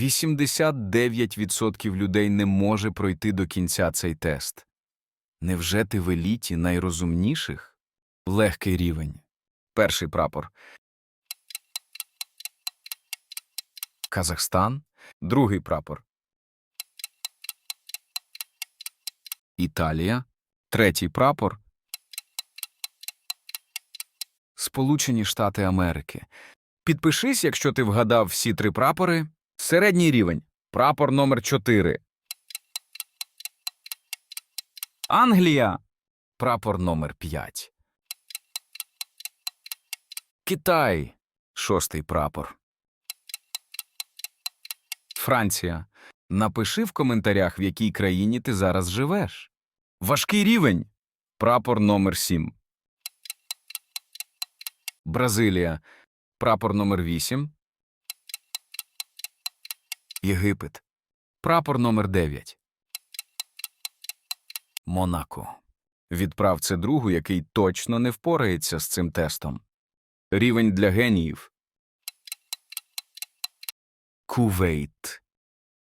89% людей не може пройти до кінця цей тест. Невже ти в еліті найрозумніших? Легкий рівень. Перший прапор. Казахстан. Другий прапор. Італія. Третій прапор. Сполучені Штати Америки. Підпишись, якщо ти вгадав всі три прапори. Середній рівень. Прапор номер 4. Англія. Прапор номер 5. Китай. Шостий прапор. Франція. Напиши в коментарях, в якій країні ти зараз живеш. Важкий рівень. Прапор номер 7. Бразилія. Прапор номер 8. Єгипет. Прапор номер 9. Монако. Відправ це другу, який точно не впорається з цим тестом. Рівень для геніїв. Кувейт.